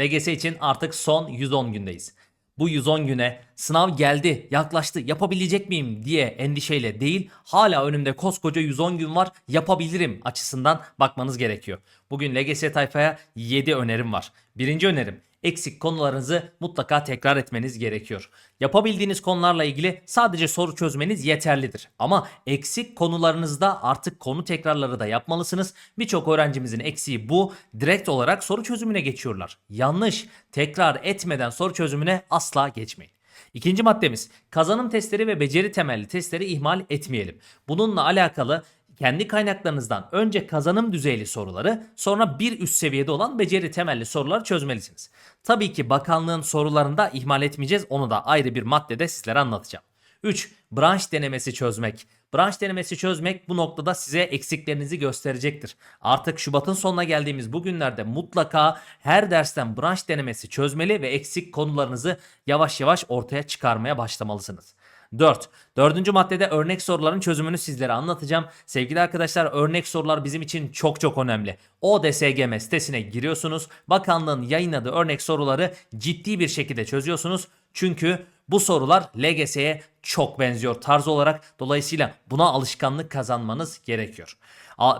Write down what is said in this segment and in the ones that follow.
LGS için artık son 110 gündeyiz. Bu 110 güne sınav geldi, yaklaştı, yapabilecek miyim diye endişeyle değil, hala önümde koskoca 110 gün var, yapabilirim açısından bakmanız gerekiyor. Bugün LGS tayfaya 7 önerim var. Birinci önerim, eksik konularınızı mutlaka tekrar etmeniz gerekiyor. Yapabildiğiniz konularla ilgili sadece soru çözmeniz yeterlidir. Ama eksik konularınızda artık konu tekrarları da yapmalısınız. Birçok öğrencimizin eksiği bu. Direkt olarak soru çözümüne geçiyorlar. Yanlış. Tekrar etmeden soru çözümüne asla geçmeyin. İkinci maddemiz kazanım testleri ve beceri temelli testleri ihmal etmeyelim. Bununla alakalı kendi kaynaklarınızdan önce kazanım düzeyli soruları sonra bir üst seviyede olan beceri temelli soruları çözmelisiniz. Tabii ki bakanlığın sorularında ihmal etmeyeceğiz onu da ayrı bir maddede sizlere anlatacağım. 3. Branş denemesi çözmek. Branş denemesi çözmek bu noktada size eksiklerinizi gösterecektir. Artık Şubat'ın sonuna geldiğimiz bu günlerde mutlaka her dersten branş denemesi çözmeli ve eksik konularınızı yavaş yavaş ortaya çıkarmaya başlamalısınız. 4. Dördüncü maddede örnek soruların çözümünü sizlere anlatacağım. Sevgili arkadaşlar örnek sorular bizim için çok çok önemli. ODSGM sitesine giriyorsunuz. Bakanlığın yayınladığı örnek soruları ciddi bir şekilde çözüyorsunuz. Çünkü bu sorular LGS'ye çok benziyor tarz olarak. Dolayısıyla buna alışkanlık kazanmanız gerekiyor.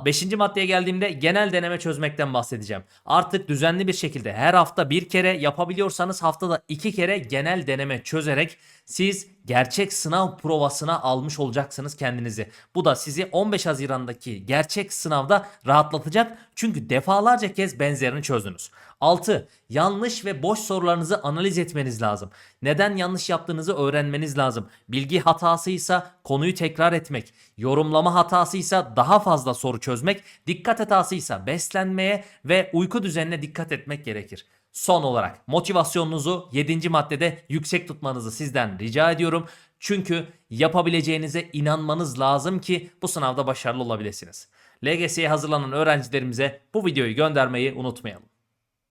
Beşinci maddeye geldiğimde genel deneme çözmekten bahsedeceğim. Artık düzenli bir şekilde her hafta bir kere yapabiliyorsanız haftada iki kere genel deneme çözerek siz gerçek sınav provasına almış olacaksınız kendinizi. Bu da sizi 15 Haziran'daki gerçek sınavda rahatlatacak. Çünkü defalarca kez benzerini çözdünüz. 6. Yanlış ve boş sorularınızı analiz etmeniz lazım. Neden yanlış yaptığınızı öğrenmeniz lazım. Bilgi hatasıysa konuyu tekrar etmek, yorumlama hatasıysa daha fazla soru çözmek, dikkat hatasıysa beslenmeye ve uyku düzenine dikkat etmek gerekir. Son olarak motivasyonunuzu 7. maddede yüksek tutmanızı sizden rica ediyorum. Çünkü yapabileceğinize inanmanız lazım ki bu sınavda başarılı olabilirsiniz. LGS'ye hazırlanan öğrencilerimize bu videoyu göndermeyi unutmayalım.